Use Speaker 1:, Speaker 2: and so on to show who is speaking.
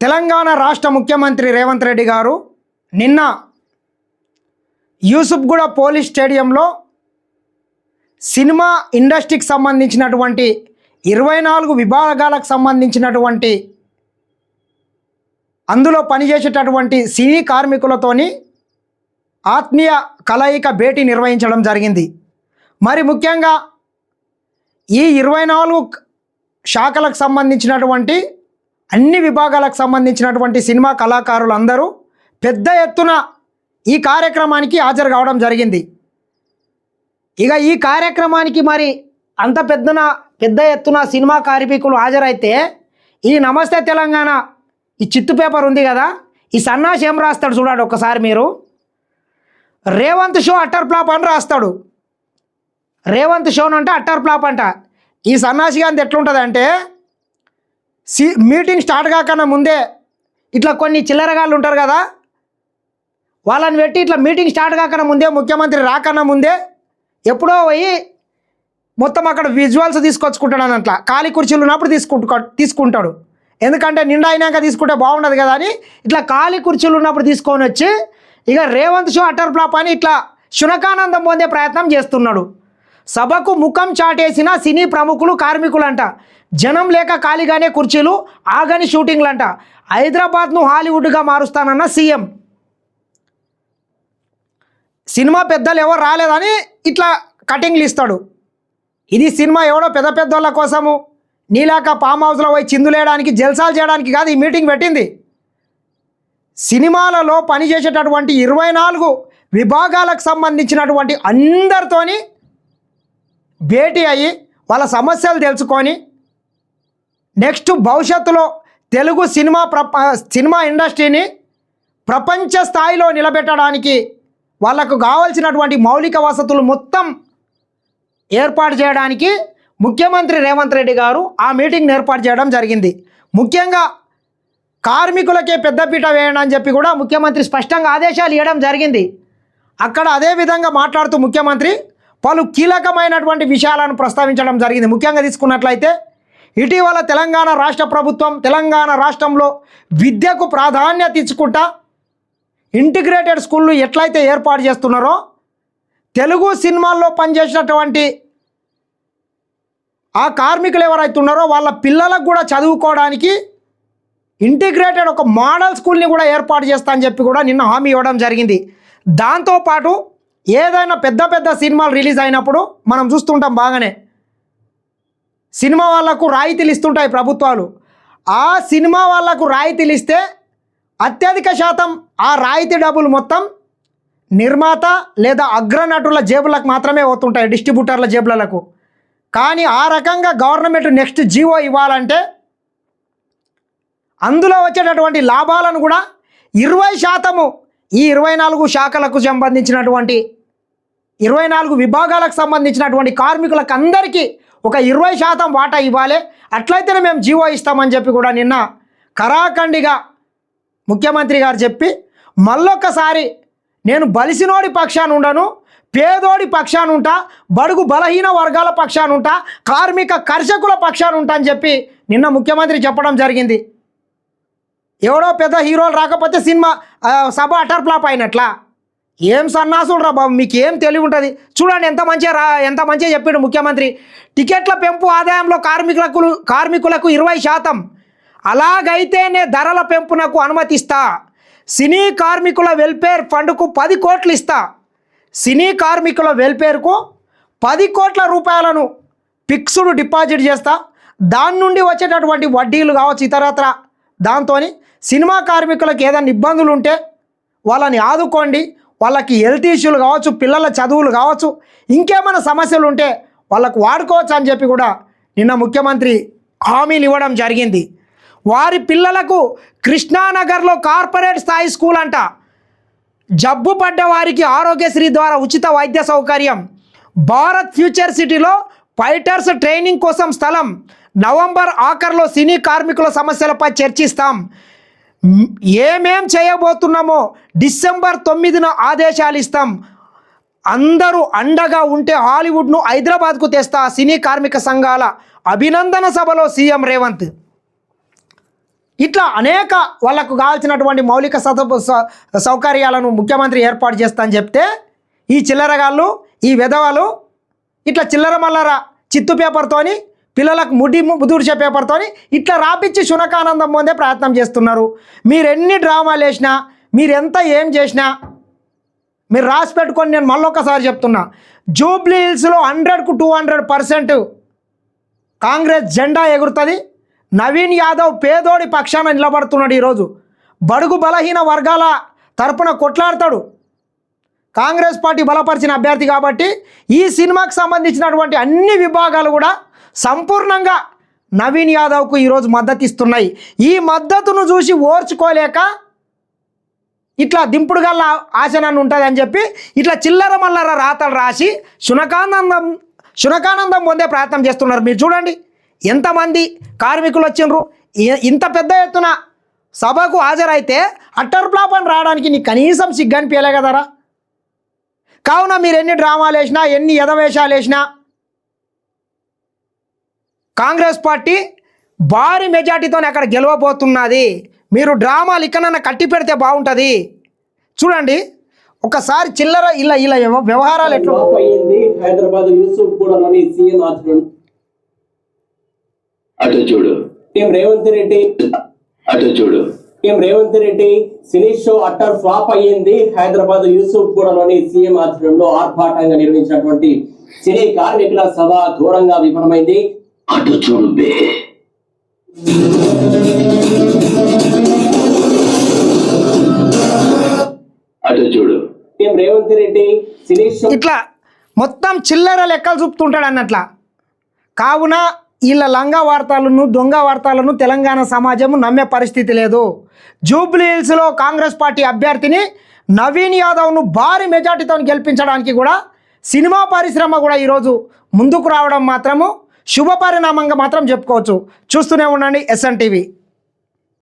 Speaker 1: తెలంగాణ రాష్ట్ర ముఖ్యమంత్రి రేవంత్ రెడ్డి గారు నిన్న యూసుఫ్గూడ పోలీస్ స్టేడియంలో సినిమా ఇండస్ట్రీకి సంబంధించినటువంటి ఇరవై నాలుగు విభాగాలకు సంబంధించినటువంటి అందులో పనిచేసేటటువంటి సినీ కార్మికులతోని ఆత్మీయ కలయిక భేటీ నిర్వహించడం జరిగింది. మరి ముఖ్యంగా ఈ ఇరవై నాలుగు శాఖలకు సంబంధించినటువంటి అన్ని విభాగాలకు సంబంధించినటువంటి సినిమా కళాకారులు అందరూ పెద్ద ఎత్తున ఈ కార్యక్రమానికి హాజరు కావడం జరిగింది. ఇక ఈ కార్యక్రమానికి మరి అంత పెద్దన పెద్ద ఎత్తున సినిమా కార్మికులు హాజరైతే ఈ నమస్తే తెలంగాణ ఈ చిత్తు పేపర్ ఉంది కదా ఈ సన్నాసి ఏం రాస్తాడు చూడండి ఒక్కసారి మీరు. రేవంత్ షో అట్టర్ ఫ్లాప్ అని రాస్తాడు. రేవంత్ షోనంటే అంటే అట్టర్ ఫ్లాప్ అంట. ఈ సన్నాసి గాంధీ ఎట్లుంటుంది అంటే సి మీటింగ్ స్టార్ట్ కాకన్నా ముందే ఇట్లా కొన్ని చిల్లరగాళ్ళు ఉంటారు కదా వాళ్ళని పెట్టి ఇట్లా మీటింగ్ స్టార్ట్ కాకన్నా ముందే ముఖ్యమంత్రి రాకన్నా ముందే ఎప్పుడో పోయి మొత్తం అక్కడ విజువల్స్ తీసుకొచ్చుకుంటాడు అని అట్లా. ఖాళీ కుర్చీలు ఉన్నప్పుడు తీసుకుంటు తీసుకుంటాడు. ఎందుకంటే నిండా అయినాక తీసుకుంటే బాగుండదు కదా అని ఇట్లా ఖాళీ కుర్చీలు ఉన్నప్పుడు తీసుకొని వచ్చి ఇక రేవంత్ షో అటర్ ఫ్లాప్ అని ఇట్లా శునకానందం పొందే ప్రయత్నం చేస్తున్నాడు. సభకు ముఖం చాటేసిన సినీ ప్రముఖులు కార్మికులంట. జనం లేక ఖాళీగానే కుర్చీలు ఆగని షూటింగ్లంట. హైదరాబాద్ను హాలీవుడ్గా మారుస్తానన్న సీఎం. సినిమా పెద్దలు ఎవరు రాలేదని ఇట్లా కటింగ్లు ఇస్తాడు ఇది సినిమా ఎవడో పెద్ద పెద్దోళ్ళ కోసము. నీలాక ఫామ్ హౌస్లో పోయి చిందులేయడానికి జల్సాలు చేయడానికి కాదు ఈ మీటింగ్ పెట్టింది. సినిమాలలో పనిచేసేటటువంటి ఇరవై నాలుగు విభాగాలకు సంబంధించినటువంటి అందరితోని భేటీ అయ్యి వాళ్ళ సమస్యలు తెలుసుకొని నెక్స్ట్ భవిష్యత్తులో తెలుగు సినిమా ప్రప సినిమా ఇండస్ట్రీని ప్రపంచ స్థాయిలో నిలబెట్టడానికి వాళ్ళకు కావాల్సినటువంటి మౌలిక వసతులు మొత్తం ఏర్పాటు చేయడానికి ముఖ్యమంత్రి రేవంత్ రెడ్డి గారు ఆ మీటింగ్ని ఏర్పాటు చేయడం జరిగింది. ముఖ్యంగా కార్మికులకే పెద్దపీట వేయండి అని చెప్పి కూడా ముఖ్యమంత్రి స్పష్టంగా ఆదేశాలు ఇవ్వడం జరిగింది. అక్కడ అదే విధంగా మాట్లాడుతూ ముఖ్యమంత్రి పలు కీలకమైనటువంటి విషయాలను ప్రస్తావించడం జరిగింది. ముఖ్యంగా తీసుకున్నట్లయితే ఇటీవల తెలంగాణ రాష్ట్ర ప్రభుత్వం తెలంగాణ రాష్ట్రంలో విద్యకు ప్రాధాన్యత ఇచ్చుకుంటా ఇంటిగ్రేటెడ్ స్కూళ్ళు ఎట్లయితే ఏర్పాటు చేస్తున్నారో తెలుగు సినిమాల్లో పనిచేసినటువంటి ఆ కార్మికులు ఎవరైతే ఉన్నారో వాళ్ళ పిల్లలకు కూడా చదువుకోవడానికి ఇంటిగ్రేటెడ్ ఒక మోడల్ స్కూల్ని కూడా ఏర్పాటు చేస్తా అని చెప్పి కూడా నిన్న హామీ ఇవ్వడం జరిగింది. దాంతోపాటు ఏదైనా పెద్ద పెద్ద సినిమాలు రిలీజ్ అయినప్పుడు మనం చూస్తుంటాం బాగానే. సినిమా వాళ్ళకు రాయితీలు ఇస్తుంటాయి ప్రభుత్వాలు. ఆ సినిమా వాళ్ళకు రాయితీలు ఇస్తే అత్యధిక శాతం ఆ రాయితీ డబ్బులు మొత్తం నిర్మాత లేదా అగ్రనటుల జేబులకు మాత్రమే పోతుంటాయి డిస్ట్రిబ్యూటర్ల జేబులకు. కానీ ఆ రకంగా గవర్నమెంట్ నెక్స్ట్ జీవో ఇవ్వాలంటే అందులో వచ్చేటటువంటి లాభాలను కూడా ఇరవై శాతము ఈ ఇరవై నాలుగు శాఖలకు సంబంధించినటువంటి ఇరవై నాలుగు విభాగాలకు సంబంధించినటువంటి కార్మికులకు అందరికీ ఒక ఇరవై శాతం వాటా ఇవ్వాలి. అట్లయితేనే మేము జీవో ఇస్తామని చెప్పి కూడా నిన్న కరాఖండిగా ముఖ్యమంత్రి గారు చెప్పి మళ్ళొక్కసారి నేను బలిసినోడి పక్షాన ఉండను పేదోడి పక్షాన ఉంటా బడుగు బలహీన వర్గాల పక్షాన ఉంటా కార్మిక కర్షకుల పక్షాన ఉంటా అని చెప్పి నిన్న ముఖ్యమంత్రి చెప్పడం జరిగింది. ఎవడో పెద్ద హీరోలు రాకపోతే సినిమా సభ అటర్ ఫ్లాప్ అయినట్లా? ఏం సన్నాసులు రా బాబు మీకు ఏం తెలివి ఉంటుంది? చూడండి ఎంత మంచిగా రా ఎంత మంచిగా చెప్పాడు ముఖ్యమంత్రి. టికెట్ల పెంపు ఆదాయంలో కార్మికులకు కార్మికులకు ఇరవై శాతం. అలాగైతేనే ధరల పెంపునకు అనుమతిస్తా. సినీ కార్మికుల వెల్ఫేర్ ఫండ్కు పది కోట్లు ఇస్తా. సినీ కార్మికుల వెల్ఫేర్కు పది కోట్ల రూపాయలను ఫిక్స్డ్ డిపాజిట్ చేస్తా. దాని నుండి వచ్చేటటువంటి వడ్డీలు కావచ్చు ఇతరత్ర దాంతో సినిమా కార్మికులకు ఏదైనా ఇబ్బందులు ఉంటే వాళ్ళని ఆదుకోండి. వాళ్ళకి హెల్త్ ఇష్యూలు కావచ్చు పిల్లల చదువులు కావచ్చు ఇంకేమైనా సమస్యలు ఉంటే వాళ్ళకు వాడుకోవచ్చు అని చెప్పి కూడా నిన్న ముఖ్యమంత్రి హామీలు ఇవ్వడం జరిగింది. వారి పిల్లలకు కృష్ణానగర్లో కార్పొరేట్ స్థాయి స్కూల్ అంట. జబ్బు పడ్డ వారికి ఆరోగ్యశ్రీ ద్వారా ఉచిత వైద్య సౌకర్యం. భారత్ ఫ్యూచర్ సిటీలో ఫైటర్స్ ట్రైనింగ్ కోసం స్థలం. నవంబర్ ఆఖర్లో సినీ కార్మికుల సమస్యలపై చర్చిస్తాం. ఏమేం చేయబోతున్నామో డిసెంబర్ తొమ్మిదిన ఆదేశాలు ఇస్తాం. అందరూ అండగా ఉంటే హాలీవుడ్ను హైదరాబాద్కు తెస్తా సినీ కార్మిక సంఘాల అభినందన సభలో సీఎం రేవంత్. ఇట్లా అనేక వాళ్ళకు కావాల్సినటువంటి మౌలిక సదు సౌకర్యాలను ముఖ్యమంత్రి ఏర్పాటు చేస్తా అని చెప్తే ఈ చిల్లరగాళ్ళు ఈ విధవలు ఇట్లా చిల్లర మల్లర చిత్తు పేపర్తోని పిల్లలకు ముడి ముదుర్చే పేపర్తో ఇట్లా రాపిచ్చి శునకానందం పొందే ప్రయత్నం చేస్తున్నారు. మీరు ఎన్ని డ్రామాలు వేసినా మీరు ఎంత ఏం చేసినా మీరు రాసి పెట్టుకొని నేను మళ్ళొకసారి చెప్తున్నా. జూబ్లీ హిల్స్లో హండ్రెడ్కు టూ హండ్రెడ్ పర్సెంట్ కాంగ్రెస్ జెండా ఎగురుతుంది. నవీన్ యాదవ్ పేదోడి పక్షాన నిలబడుతున్నాడు ఈరోజు. బడుగు బలహీన వర్గాల తరపున కొట్లాడతాడు. కాంగ్రెస్ పార్టీ బలపరిచిన అభ్యర్థి కాబట్టి ఈ సినిమాకు సంబంధించినటువంటి అన్ని విభాగాలు కూడా సంపూర్ణంగా నవీన్ యాదవ్కు ఈరోజు మద్దతు ఇస్తున్నాయి ఈ మద్దతును చూసి ఓర్చుకోలేక ఇట్లా దింపుడుగల్ల ఆశనాన్ని ఉంటుంది అని చెప్పి ఇట్లా చిల్లర మల్లర రాతలు రాసి శునకానందం శునకానందం పొందే ప్రయత్నం చేస్తున్నారు. మీరు చూడండి ఎంతమంది కార్మికులు వచ్చిండ్రు? ఇంత పెద్ద ఎత్తున సభకు హాజరైతే అట్టర్ ఫ్లాప్ అని రావడానికి నీకు కనీసం సిగ్గు అనిపించలే కదరా. కావున మీరు ఎన్ని డ్రామాలు వేసినా ఎన్ని ఎదవేషాలు వేసినా కాంగ్రెస్ పార్టీ భారీ మెజార్టీతో అక్కడ గెలవబోతున్నది. మీరు డ్రామాలు ఇక్కడన్నా కట్టి పెడితే బాగుంటుంది. చూడండి ఒకసారి చిల్లర ఇలా ఇలా వ్యవ- వ్యవహారాలు ఎట్లా
Speaker 2: హైదరాబాద్ యూసుఫ్ గూడలోని సీఎం ఆధ్వర్యం.
Speaker 3: అటు చూడు.
Speaker 2: రేవంత్ రెడ్డి.
Speaker 3: అటు చూడు.
Speaker 2: CM Revanth Reddy cine show utter flop అయ్యింది. హైదరాబాద్ యూసుఫ్ గూడలోని సీఎం ఆధ్వర్యంలో ఆర్భాటంగా నిర్వహించినటువంటి సినీ కార్మికుల సభ ఘోరంగా విఫలమైంది.
Speaker 3: అటు చూడు. బే అటు చూడు.
Speaker 2: రేవంత్ రెడ్డి
Speaker 1: ఇట్లా మొత్తం చిల్లర లెక్కలు చూపుతుంటాడు అన్నట్ల. కావున వీళ్ళ లంగ వార్తలను దొంగ వార్తలను తెలంగాణ సమాజం నమ్మే పరిస్థితి లేదు. జూబ్లీ హిల్స్లో కాంగ్రెస్ పార్టీ అభ్యర్థిని నవీన్ యాదవ్ను భారీ మెజార్టీతో గెలిపించడానికి కూడా సినిమా పరిశ్రమ కూడా ఈరోజు ముందుకు రావడం మాత్రము శుభ పరిణామంగా మాత్రం చెప్పుకోవచ్చు. చూస్తూనే ఉండండి ఎస్ఎన్ టీవీ